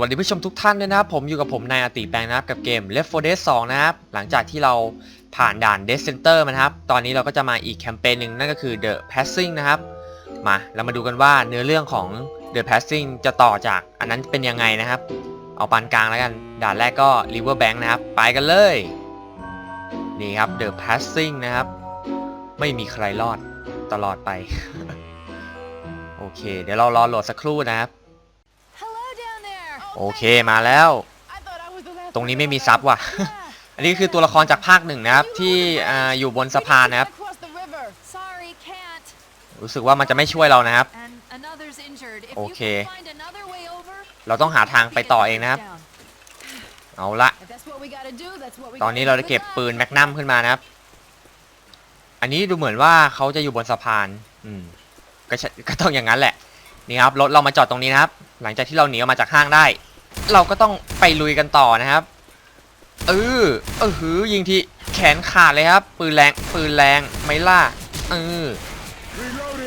วัสดีผู้ชมทุกท่านด้วยนะครับ ผมอยู่กับผมนายอาติแปลงนะครับกับเกม Left 4 Dead 2 นะครับ หลังจากที่เราผ่านด่าน Death Center มานะครับ ตอนนี้เราก็จะมาอีกแคมเปญหนึ่งนั่นก็คือ The Passing นะครับ มาเรามาดูกันว่าเนื้อเรื่องของ The Passing จะต่อจากอันนั้นเป็นยังไงนะครับ เอาปานกลางแล้วกัน ด่านแรกก็ River Bank นะครับ ไปกันเลย นี่ครับ The Passing นะครับ ไม่มีใครรอดตลอดไป โอเค เดี๋ยวเรารอโหลดสักครู่นะครับ โอเคมาแล้ว ตรงนี้ไม่มีซับว่ะ อันนี้คือตัวละครจากภาคหนึ่งนะครับ ที่อยู่บนสะพานนะครับ รู้สึกว่ามันจะไม่ช่วยเรานะครับ And another's injured. If Okay. you can find another way over, เราต้องหาทางไปต่อเองนะครับ เอาละ ตอนนี้เราจะเก็บปืนแมกนัมขึ้นมานะครับ อันนี้ดูเหมือนว่าเขาจะอยู่บนสะพาน อืมกก็ต้องอย่างนั้นแหละ นี่ครับรถเรามาจอดตรงนี้นะครับ หลังจากที่เราหนีออกมาจากห้างได้ เราก็ต้องไปลุยกันต่อนะครับ เออเออหือยิงทีแขนขาดเลยครับ ปืนแรงปืนแรงไม่ล่าเออ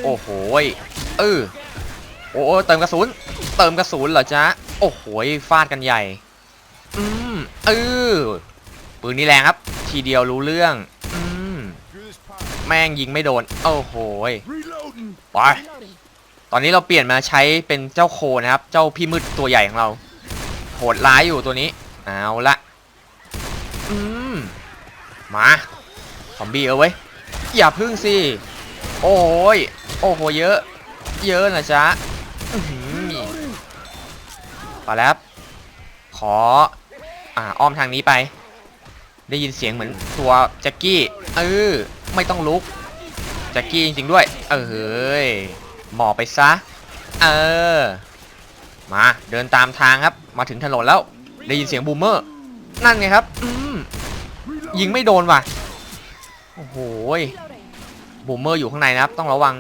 โอ้โหเออโอ้เติมกระสุนเติมกระสุนเหรอจ๊ะโอ้โหฟาดกันใหญ่ อืมเออปืนนี่แรงครับ ทีเดียวรู้เรื่อง อืมแม่งยิงไม่โดน โอ้โหไปตอนนี้เราเปลี่ยนมาใช้เป็นเจ้าโคนะครับ เจ้าพี่มืดตัวใหญ่ของเรา หดร้ายอยู่ตัวนี้ เอาละอืมมาซอมบี้เอาไว้อย่าพึ่งสิโอ้ยโอ้โหเยอะ เยอะนะจ๊ะอื้อหือไปแล้วครับขออ่าอ้อมทางนี้ไป ได้ยินเสียงเหมือนตัวแจ็คกี้เออไม่ต้องลุกแจ็คกี้จริงๆด้วย เออเฮ้ยหมอไปซะ เออ มาเดินตามทางครับ มาถึงถนนแล้ว ได้ยินเสียงบูมเมอร์ นั่นไงครับยิงไม่โดนว่ะ โอ้โหยบูมเมอร์อยู่ข้างในนะครับ ต้องระวัง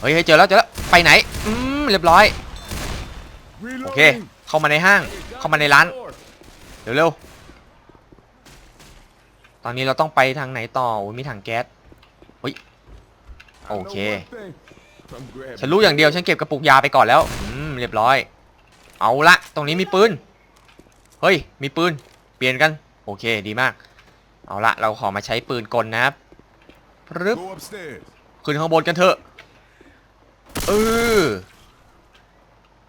เฮ้ยเจอแล้วเจอแล้ว ไปไหน อืมเรียบร้อย โอเค เข้ามาในห้าง เข้ามาในร้าน เร็วๆ ตอนนี้เราต้องไปทางไหนต่อโอ้มีถังแก๊สเฮ้ย โอเค ฉันรู้อย่างเดียว ฉันเก็บกระปุกยาไปก่อนแล้ว อืม เรียบร้อย เอาละตรงนี้มีปืน เฮ้ย มีปืน เปลี่ยนกัน โอเค ดีมาก เอาละเราขอมาใช้ปืนกลนะครับรึบ Go upstairs. ขึ้นข้างบนกันเถอะ เออ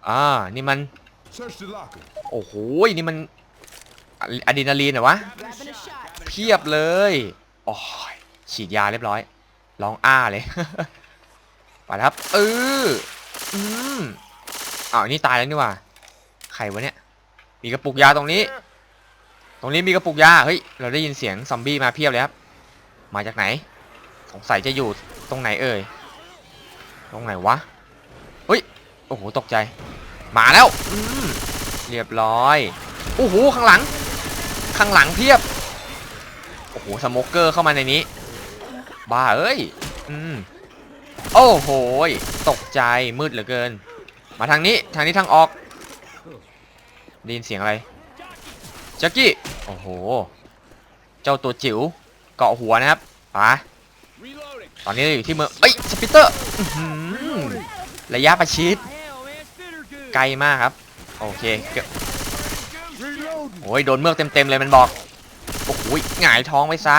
อ่า นี่มัน Search the locker. โอ้โห นี่มันอะอะดรีนาลีนเหรอวะ Grabbing a shot. เพียบเลยโอ้ยฉีดยาเรียบร้อย ร้องอ้าเลยไปแล้วครับ เออ อืมอ้าวนี่ตายแล้วนี่หว่า ใครวะเนี่ย มีกระปุกยาตรงนี้ ตรงนี้มีกระปุกยา เฮ้ย เราได้ยินเสียงซอมบี้มาเพียบเลยครับ มาจากไหน สงสัยจะอยู่ตรงไหนเอ่ย ตรงไหนวะ เฮ้ย โอ้โห ตกใจ มาแล้ว เรียบร้อย โอ้โห ข้างหลัง ข้างหลังเพียบ โอ้โห สโมกเกอร์เข้ามาในนี้ บ้าเอ้ย อืมโอ้โห ตกใจมืดเหลือเกิน มาทางนี้ ทางนี้ทางออก ได้ยินเสียงอะไรแจ็คกี้ โอ้โห เจ้าตัวจิ๋วเกาะหัวนะครับปะตอนนี้เราอยู่ที่เมืองเอ้ยสปิเตอร์ระยะประชิด ไกลมากครับ โอเคโอ้ยโดนเมือกเต็มๆเลยมันบอก โอ้โหหงายท้องไปซะ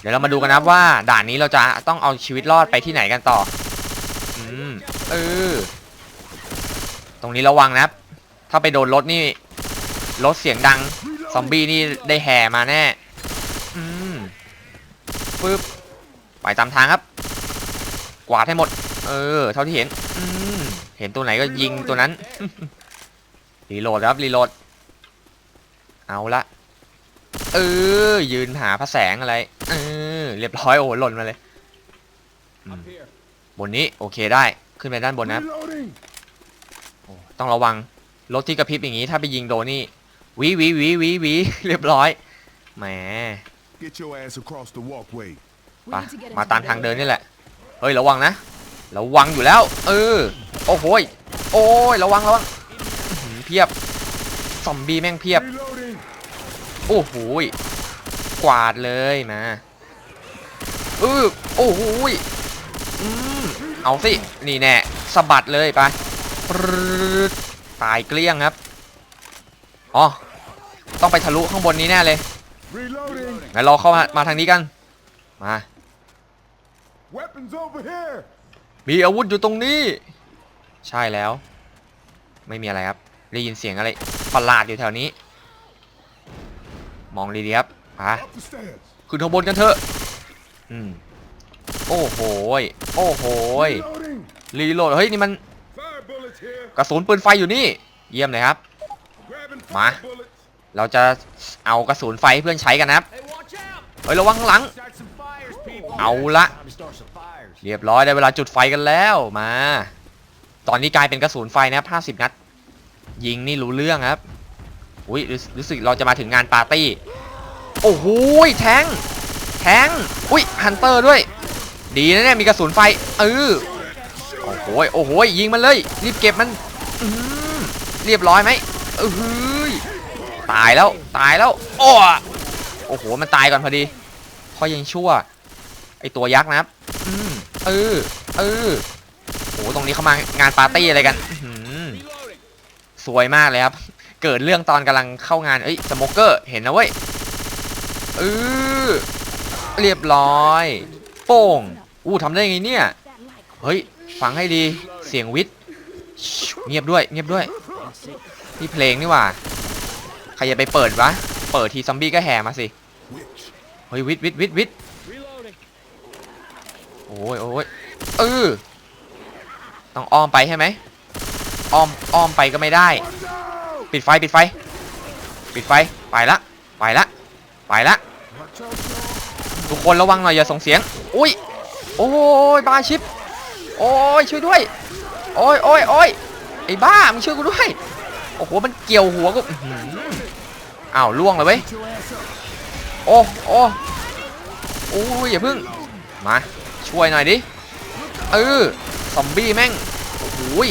เดี๋ยวเรามาดูกันนะว่า ด่านนี้เราจะต้องเอาชีวิตรอดไปที่ไหนกันต่อ อืม เออ ตรงนี้ระวังนะครับ ถ้าไปโดนรถนี่รถเสียงดัง ซอมบี้นี่ได้แห่มาแน่ อืมปึ๊บไปตามทางครับ กวาดให้หมด เออ เท่าที่เห็น อืมเห็นตัวไหนก็ยิงตัวนั้น รีโหลดครับ รีโหลด เอาละ เออ ยืนหาพระแสงอะไร เออ เรียบร้อย โอ้หล่นมาเลย บนนี้ โอเคได้ ขึ้นไปด้านบนนะครับต้องระวัง รถที่กระพริบอย่างนี้ถ้าไปยิงโดนนี่หวีหวีหวีหวีหวีเรียบร้อยแหม Get your ass across the walkway. We ไป need to get มา into ตาม the ทางเดิน building. นี่แหละ เฮ้ยระวังนะ ระวังอยู่แล้ว เออ โอ้โหยโอ้ยระวังระวังอื้อหือเพียบ ซอมบี้แม่งเพียบ Reloading. โอ้โหยกวาดเลยมาเออโอ้โหยอืมเอาสิ นี่แน่สะบัดเลยไปปรึ๊ด ตายเกลี้ยงครับ อ๋อ ต้องไปทะลุข้างบนนี้แน่เลยงั้นเราเข้ามามาทางนี้กัน มา มีอาวุธอยู่ตรงนี้ ใช่แล้ว ไม่มีอะไรครับ ได้ยินเสียงอะไรประหลาดอยู่แถวนี้ มองดีๆครับมาขึ้นข้างบนกันเถอะ อืม โอ้โห โอ้โห รีโหลด เฮ้ย นี่มัน กระสุนปืนไฟอยู่นี่ เยี่ยมเลยครับ Grabbing Ma. fire bullets. เราจะเอากระสุนไฟเพื่อนใช้กันนะครับ เฮ้ยระวังข้างหลัง เอาละเรียบร้อยได้เวลาจุดไฟกันแล้วมา ตอนนี้กลายเป็นกระสุนไฟนะครับ50 นัด ยิงนี่รู้เรื่องครับ อุ้ยรู้รู้สึกเราจะมาถึงงานปาร์ตี้ โอ้โหแทง แทง อุ้ยฮันเตอร์ด้วย ดีนะเนี่ยมีกระสุนไฟเออ อ้โหโอ้โหยิงมันเลย รีบเก็บมันเรียบร้อยไหมเออหือตายแล้วตายแล้วโอ้โอ้โหมันตายก่อนพอดีเขายังชั่วไอตัวยักษ์นะครับเออเออโอ้ตรงนี้เขามางานปาร์ตี้อะไรกันสวยมากเลยครับ เกิดเรื่องตอนกำลังเข้างานเอ้ยสโมเกอร์เห็นนะเว้ยเออเรียบร้อย โป้งอู้ทำได้ไงเนี่ย เฮ้ย ฟังให้ดีเสียงวิทย์เงียบด้วยเงียบด้วยนี่เพลงนี่หว่าใครจะไปเปิดวะเปิดทีซอมบี้ก็แห่มาสิเฮ้ยวิทย์วิทย์วิทย์วิทโอ้ยโอ้ยเออต้องอ้อมไปใช่ไหมอ้อมอ้อมไปก็ไม่ได้ ปิดไฟปิดไฟ ปิดไฟไปละไปละไปละทุกคนระวังหน่อยอย่าส่งเสียง อุ้ยโอ้ยบาชิป โอ้ยช่วยด้วย โอ้ยโอ้ยโอ้ยไอ้บ้ามึงช่วยกูด้วย โอ้โหมันเกี่ยวหัวกูอ้าวล่วงเลยเว้ยโอ้โอ้โอ้ยอย่าพึ่งมาช่วยหน่อยดิเออซอมบี้แม่งโอ้โหย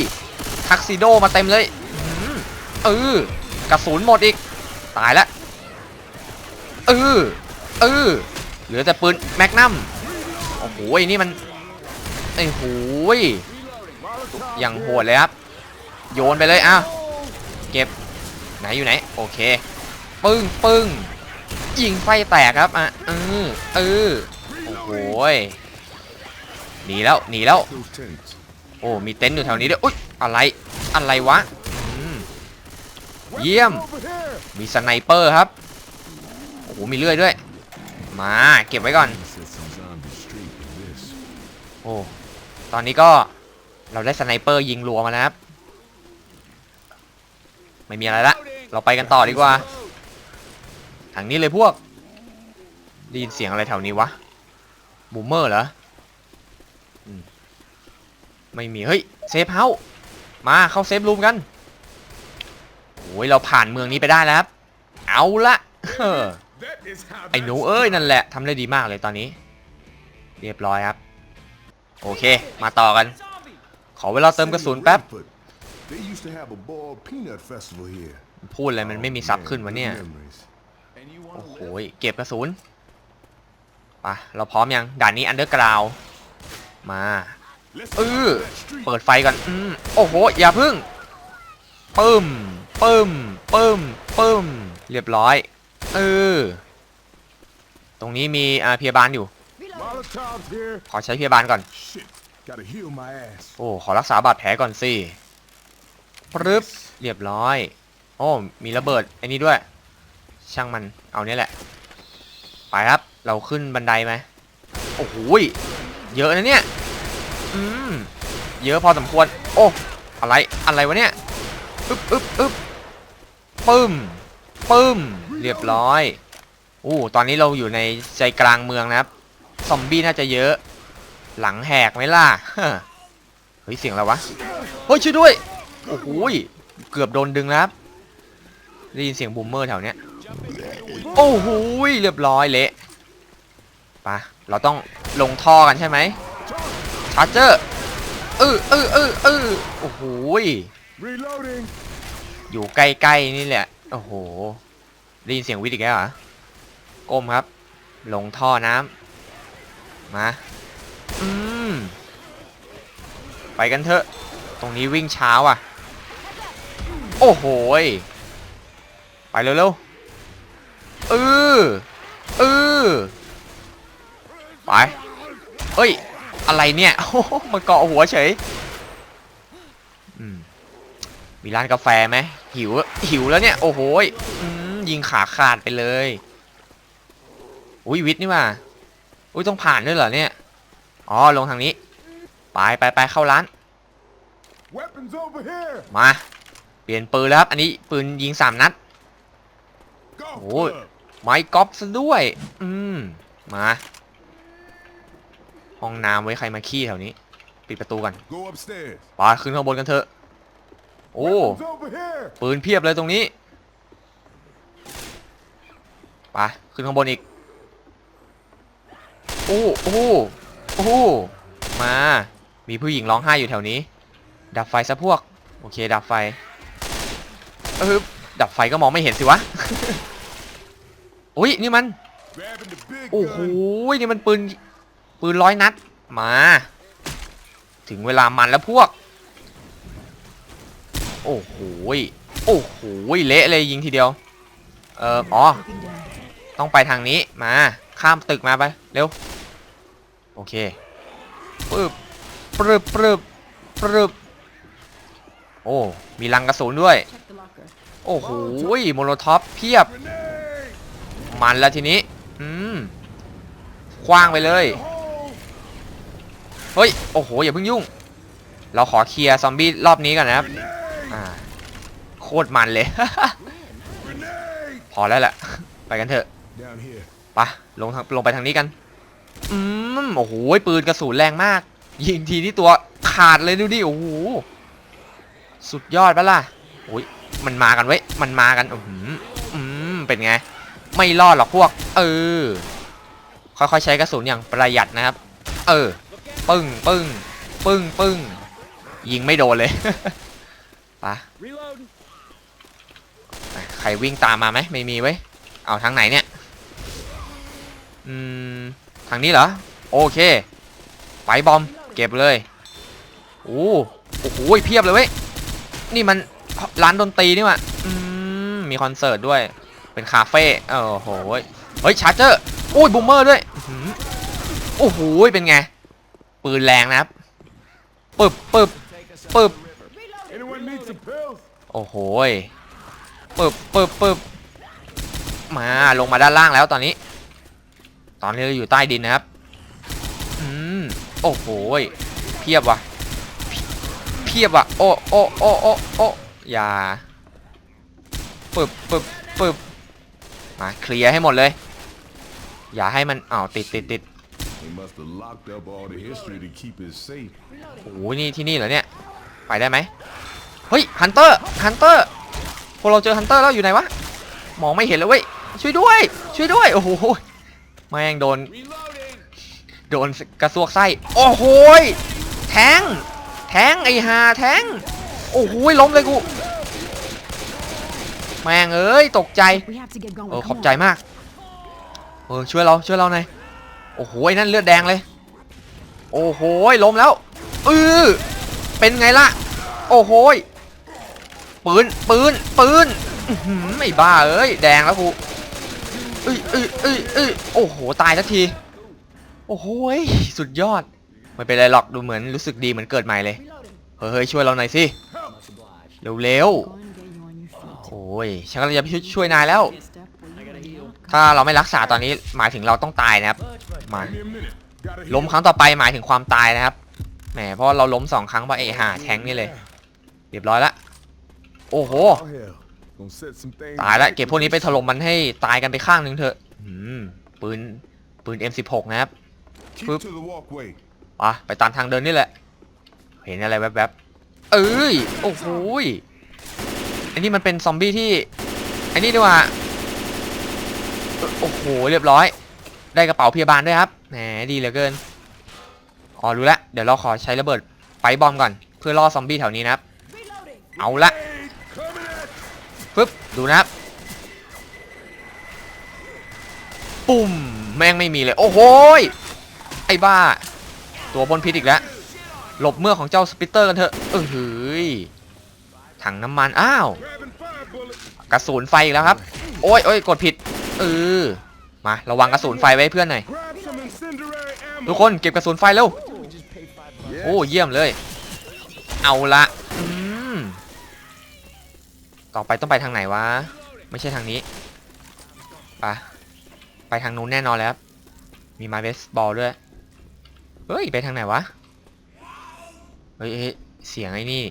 ทักซิโดมาเต็มเลยเออกระสุนหมดอีกตายละเออเออเหลือแต่ปืนแมกนัมโอ้โหนี่มัน อ้โหยอย่างโหดเลยครับ โยนไปเลยอ้าวเก็บไหนอยู่ไหน โอเค ปึ้งปึ้งยิงไฟแตกครับอะเออเออโอ้โหยหนีแล้วหนีแล้วโอ้มีเต็นท์อยู่แถวนี้ด้วยอุ๊ยอะไรอะไรวะเยี่ยม มีสไนเปอร์ครับ โอ้โห มีเลื่อยด้วย มา เก็บไว้ก่อน โอ้ ตอนนี้ก็เราได้สไนเปอร์ยิงรัวมาแล้วครับ ไม่มีอะไรละ เราไปกันต่อดีกว่า ทางนี้เลยพวกได้ยินเสียงอะไรแถวนี้วะ บูมเมอร์เหรอไม่มี เฮ้ย เซฟเฮาส์มาเข้าเซฟรูมกันโอ้ยเราผ่านเมืองนี้ไปได้แล้วครับ เอาละไอ้หนูเอ้ยนั่นแหละทำได้ดีมากเลยตอนนี้ เรียบร้อยครับ โอเค มาต่อกัน ขอเวลาเติมกระสุนแป๊บ พูดอะไรมันไม่มีซับขึ้นวะเนี่ย โอ้โห เก็บกระสุนปะเราพร้อมยัง ด่านนี้อันเดอร์กราวมาเออเปิดไฟก่อนอืมโอ้โห อย่าพึ่งปึ้มปึ้มปึ้มปึ้ม เรียบร้อย เออ ตรงนี้มีอาพยาบาลอยู่ ขอใช้พยาบาลก่อน โอ้ ขอรักษาบาดแผลก่อนสิปึ๊บเรียบร้อย โอ้ มีระเบิดไอ้นี้ด้วย ช่างมัน เอาเนี่ยแหละ ไปครับ เราขึ้นบันไดไหมโอ้โหเยอะนะเนี่ย อืม เยอะพอสมควร โอ้ อะไร อะไรวะเนี่ย อึ๊บอึ๊บอึ๊บปึ้ม ปึ้ม เรียบร้อยอู้ตอนนี้เราอยู่ในใจกลางเมืองนะครับ ซอมบี้น่าจะเยอะ หลังแหกไหมล่ะ เฮ้ย เสียงอะไรวะ เฮ้ยช่วยด้วย โอ้โหเกือบโดนดึงแล้วครับได้ยินเสียงบูมเมอร์แถวเนี้ย โอ้โหเรียบร้อยเละปะเราต้องลงท่อกันใช่ไหมชาร์เจอร์เออเออเออเออโอ้โหอยู่ใกล้ๆนี่แหละ โอ้โหได้ยินเสียงวิทย์อีกแล้วเหรอก้มครับ ลงท่อน้ำ มาอืมไปกันเถอะ ตรงนี้วิ่งเช้าอะ โอ้โหยไปเร็วๆเออเออไปเฮ้ย อะไรเนี่ยโอ้โหมาเกาะหัวเฉยอืมมีร้านกาแฟไหมหิวหิวแล้วเนี่ย โอ้โหยิงขาขาดไปเลย อุ้ยวิทย์นี่ว่า อุ้ยต้องผ่านด้วยเหรอเนี่ย อ๋อลงทางนี้ ไปไปไปเข้าร้าน Weapons over here. มา เปลี่ยนปืนแล้วครับ อันนี้ปืนยิงสามนัด Golf Ôi. club. ไม้กอล์ฟซะด้วย อืม มา ห้องน้ำไว้ใครมาขี้แถวนี้ ปิดประตูกัน Go upstairs. ไปขึ้นข้างบนกันเถอะ โอ้ Weapons over here. ปืนเพียบเลยตรงนี้ ไป ขึ้นข้างบนอีก โอ้โอ้โอ้มา มีผู้หญิงร้องไห้อยู่แถวนี้ ดับไฟซะพวก โอเค ดับไฟเออดับไฟก็มองไม่เห็นสิวะอุ้ยนี่มัน โอ้โห นี่มันปืน ปืนร้อยนัด มา ถึงเวลามันแล้วพวก โอ้โห โอ้โห เละเลยยิงทีเดียว เอออ๋อ ต้องไปทางนี้ มา ข้ามตึกมาไป เร็ว โอเคปึ๊บปรึบปรึบปรึบโอ้ มีลังกระสุนด้วย โอ้โหโมโลท็อปเพียบ มันแล้วทีนี้ อืมคว้างไปเลย เฮ้ย โอ้โห อย่าเพิ่งยุ่ง เราขอเคลียร์ซอมบี้รอบนี้ก่อนนะครับ อ่า โคตรมันเลย พอแล้วแหละ ไปกันเถอะ ไป ลงทางลงไปทางนี้กัน อืมโอ้โหปืนกระสุนแรงมาก ยิงทีที่ตัวขาดเลยดูดิโอ้โหสุดยอดปะล่ะโอ้ยมันมากันเว้ยมันมากันอืมอืมเป็นไง ไม่รอดหรอกพวก เออ ค่อยๆใช้กระสุนอย่างประหยัดนะครับ เออ ปึ้งปึ้งปึ้งปึ้งยิงไม่โดนเลยปะใครวิ่งตามมาไหมไม่มีเว้ยเอาทางไหนเนี่ย อืม ทางนี้เหรอ โอเค ไปบอม เก็บเลยโอ้โอ้โหเพียบเลยเว้ย นี่มันร้านดนตรีนี่ว่ะอืมมีคอนเสิร์ตด้วย เป็นคาเฟ่โอ้โหเว้ยเฮ้ยชาร์เจอร์โอ้ยบูมเมอร์ด้วยอื้อหือโอ้โหเป็นไง ปืนแรงนะครับปึบปึบ Take us Boop. up the river. Anyone need some pills? โอ้โหยปึบปึบปึบมาลงมาด้านล่างแล้วตอนนี้ ตอนนี้เราอยู่ใต้ดินนะครับ อืม โอ้โหยเพียบว่ะเพีเพียบว่ะ โอ้โอ้โอ้โอ้โอ้อย่าปึบปึบปึบมาเคลียร์ให้หมดเลย อย่าให้มันอ้าวติดติดติด They must have locked up all the history to keep it safe. โอ้โหนี่ที่นี่เหรอเนี่ย ไปได้ไหมเฮ้ยฮันเตอร์ฮันเตอร์พวกเราเจอฮันเตอร์แล้วอยู่ไหนวะมองไม่เห็นเลยเว้ยช่วยด้วย ช่วยด้วยโอ้โห แม่งโดน Reloading. โดนกระซวกไส้ โอ้โหยแทง แทงไอ้หาแทง โอ้โหยล้มเลยกู แม่งเอ้ยตกใจ We have to get going. เออ Come ขอบ on. ใจมาก เออช่วยเราช่วยเราหน่อย โอ้โหไอ้นั่นเลือดแดงเลย โอ้โหล้มแล้วเออเป็นไงล่ะ โอ้โหปืนปืนปืนอื้อหือไม่บ้าเอ้ยแดงแล้วกู เอ้ยเอ้ยเอ้ยเอ้ยโอ้โห ตายสักที โอ้โหสุดยอด ไม่เป็นไรหรอก ดูเหมือนรู้สึกดีเหมือนเกิดใหม่เลย เฮ้ยช่วยเราหน่อยสิ เร็วๆโอ้ยฉันก็เลยจะช่วยนายแล้ว ถ้าเราไม่รักษาตอนนี้หมายถึงเราต้องตายนะครับ มาล้มครั้งต่อไปหมายถึงความตายนะครับ แหม เพราะเราล้มสองครั้งเพราะไอ้ห่าแทงนี่เลย เรียบร้อยละ โอ้โห Oh hell. Gonna set some things. ตายละเก็บพวกนี้ไปถล่มมันให้ตายกันไปข้างหนึงเถอะอืมปืนปืน M16 นะครับ Keep Boop. to the walkway. ไปไปตามทางเดินนี่แหละ เห็นอะไรแวบๆ เอ้ย โอ้โหยอันนี้มันเป็นซอมบี้ที่ อันนี้ดีกว่าเอ่อโอ้โห เรียบร้อย ได้กระเป๋าพยาบาลด้วยครับ แหม ดีเหลือเกิน อ๋อ รู้ละ เดี๋ยวเราขอใช้ระเบิดไปบอมก่อน เพื่อล่อซอมบี้แถวนี้นะครับ Reloading. เอาละ Grenade coming at ปึ๊บ ดูนะครับ ปุ่มแม่งไม่มีเลย โอ้โหไอ้บ้า ตัวบนพิษอีกแล้ว หลบเมื่อของเจ้าสปิตเตอร์กันเถอะเออเฮ้ยถังน้ำมัน อ้าว กระสุนไฟอีกแล้วครับ โอ้ยโอ้ยกดผิดเออมาระวังกระสุนไฟไว้เพื่อนหน่อยทุกคนเก็บกระสุนไฟเร็วโอ้เยี่ยมเลย เอาละ ต่อไปต้องไปทางไหนวะ ไม่ใช่ทางนี้ไปไปทางนู้นแน่นอนแล้ว มีไม้เบสบอลด้วย เฮ้ย ไปทางไหนวะ เฮ้ยเสียงไอ้นี่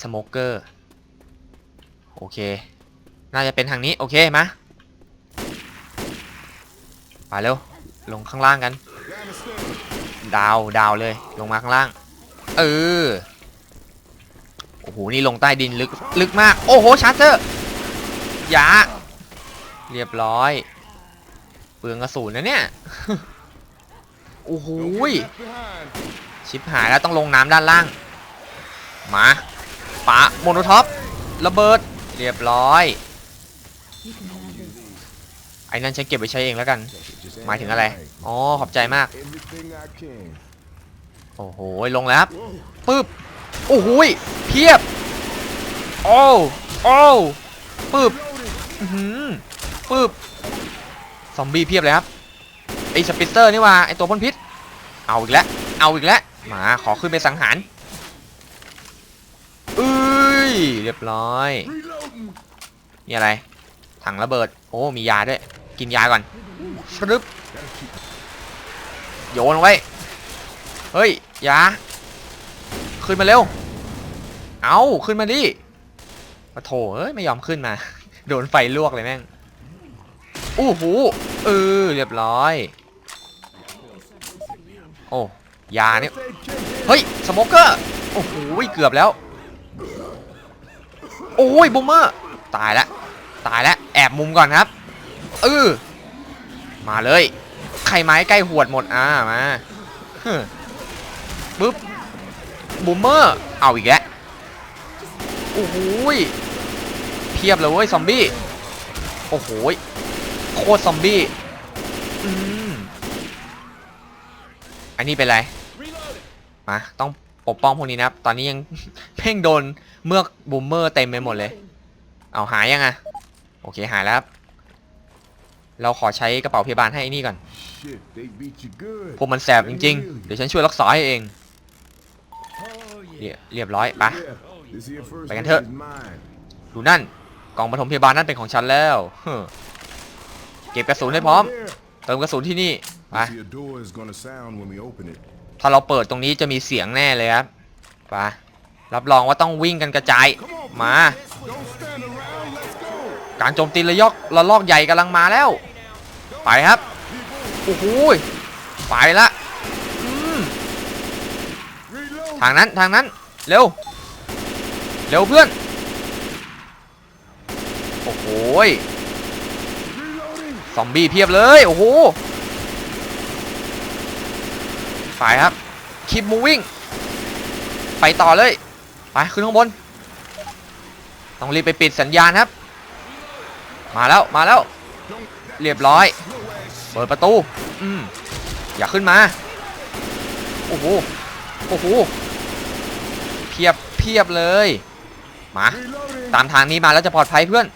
สโมเกอร์ โอเค น่าจะเป็นทางนี้ โอเคมาไปเร็ว ลงข้างล่างกัน ดาว ดาวเลย ลงมาข้างล่าง เออ อ้โห นี่ลงใต้ดินลึกลึกมาก โอ้โห ชาร์เจอร์ยาเรียบร้อยเปลืองกระสุนนะเนี่ย โอ้โหชิบหายแล้วต้องลงน้ำด้านล่าง มาปะโมโนท็อประเบิด เรียบร้อย ไอ้นั่นฉันเก็บไว้ใช้เองแล้วกัน หมายถึงอะไร อ๋อ ขอบใจมาก โอ้โห ลงแล้วปึ๊บ โอ้โหยเพียบโอ้โอ้ปึบอื้อหือปึ๊บซอมบี้เพียบเลยครับไอสปิตเตอร์นี่ว่าไอตัวพ่นพิษ เอาอีกแล้วเอาอีกแล้วมาขอขึ้นไปสังหารเอ้ยเรียบร้อยนี่อะไร ถังระเบิด โอ้มียาด้วย กินยาก่อนรึบโยนลงไว้เฮ้ยยา ขึ้นมาเร็ว เอาขึ้นมาดิปะโถเอ้ยไม่ยอมขึ้นมา โดนไฟลวกเลยแม่งอู้หูเออเรียบร้อย โอ้ยาเนี่ยเฮ้ยสโมเกอร์โอ้โหเกือบแล้ว โอ้ยบูมเมอร์ตายแล้วตายแล้วแอบมุมก่อนครับเออมาเลย ใครไม้ใกล้หวดหมดอ่ามาฮึปึ๊บ บูมเมอร์ เอาอีกแล้วโอ้โหยเพียบเลยเว้ยซอมบี้ โอ้โหยโคตรซอมบี้ อืม อันนี้เป็นไร มาต้องปกป้องพวกนี้นะครับ ตอนนี้ยังเพ่งโดนเมือกบูมเมอร์เต็มไปหมดเลย เอาหายยังอะโอเคหายแล้วครับเราขอใช้กระเป๋าพยาบาลให้ไอ้นี่ก่อน Shit, they beat you good. พวกมันแสบจริงๆ เดี๋ยวฉันช่วยรักษาให้เอง เรียเรียบร้อยปะ Yeah, this here first Back aid into it. is mine. ดูนั่น กล่องปฐมพยาบาลนั่นเป็นของฉันแล้วเก็บกระสุนให้พร้อม เติมกระสุนที่นี่ไปถ้าเราเปิดตรงนี้จะมีเสียงแน่เลยครับไปรับรองว่าต้องวิ่งกันกระจายมา การโจมตีระยอกระลอกใหญ่กำลังมาแล้ว ไปครับโอ้โหไปละ ทางนั้นทางนั้น เร็ว เร็วเพื่อน โอ้โหซอมบี้เพียบเลย โอ้โหไปครับ keep moving ไปต่อเลย ไปขึ้นข้างบน ต้องรีบไปปิดสัญญาณครับ มาแล้วมาแล้ว เรียบร้อย เปิดประตู อืมอย่าขึ้นมา โอ้โห โอ้โห เพียบเลยมาตามทางนี้มาแล้วจะปลอดภัยเพื่อน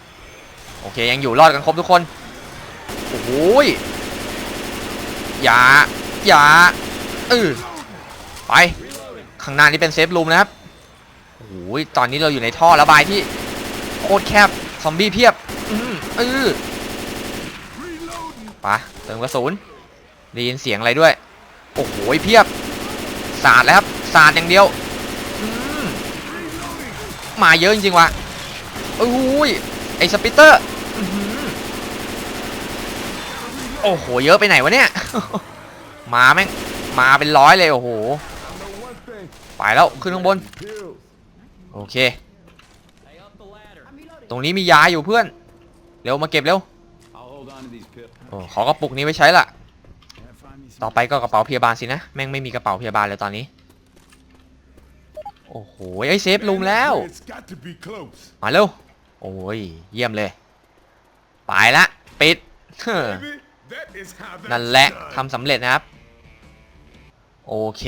โอเคยังอยู่รอดกันครบทุกคนโอ้โหยอย่าอย่าเออไปข้างหน้านี้เป็นเซฟรูมนะครับโอ้โหยตอนนี้เราอยู่ในท่อระบายที่โคตรแคบซอมบี้เพียบอืมเออไปเติมกระสุนได้ยินเสียงอะไรด้วย โอ้โหเพียบสาดแล้วครับสาดอย่างเดียวอืม มาเยอะจริงๆว่ะโอ้ยไอ้สปิตเตอร์โอ้โห เยอะไปไหนวะเนี่ย มาแม่ง มาเป็นร้อยเลย โอ้โห ไปแล้ว ขึ้นข้างบน โอเค ตรงนี้มียาอยู่เพื่อน เร็วมาเก็บเร็วโอ้ขอกระปุกนี้ไว้ใช้ละ ต่อไปก็กระเป๋าพยาบาลสินะ แม่งไม่มีกระเป๋าพยาบาลเลยตอนนี้ โอ้โหไอ้เซฟรูมแล้ว It's got to be close. มาเร็ว โอ้ย เยี่ยมเลย ไปละ ปิดเฮ้อ Baby, that is how นั่น that's แหละ done. ทำสำเร็จนะครับ โอเค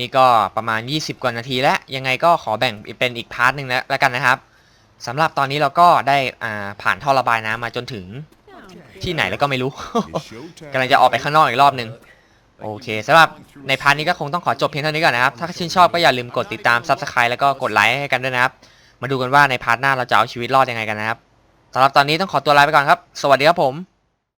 นี่ก็ประมาณ 20 กว่านาทีแล้ว ยังไงก็ขอแบ่งเป็นอีกพาร์ทหนึ่งแล้วแล้วกันนะครับสำหรับตอนนี้เราก็ได้อ่าผ่านท่อระบายน้ำมาจนถึงที่ไหนแล้วก็ไม่รู้ It's showtime. กำลังจะออกไปข้างนอกอีกรอบหนึ่ง โอเคสำหรับในพาร์ทนี้ก็คงต้องขอจบเพียงเท่านี้ก่อนนะครับ ถ้าชื่นชอบก็อย่าลืมกดติดตาม Subscribe แล้วก็กดไลค์ให้กันด้วยนะครับ มาดูกันว่าในพาร์ทหน้าเราจะเอาชีวิตรอดยังไงกันนะครับสำหรับตอนนี้ต้องขอตัวลาไปก่อนครับ สวัสดีครับผม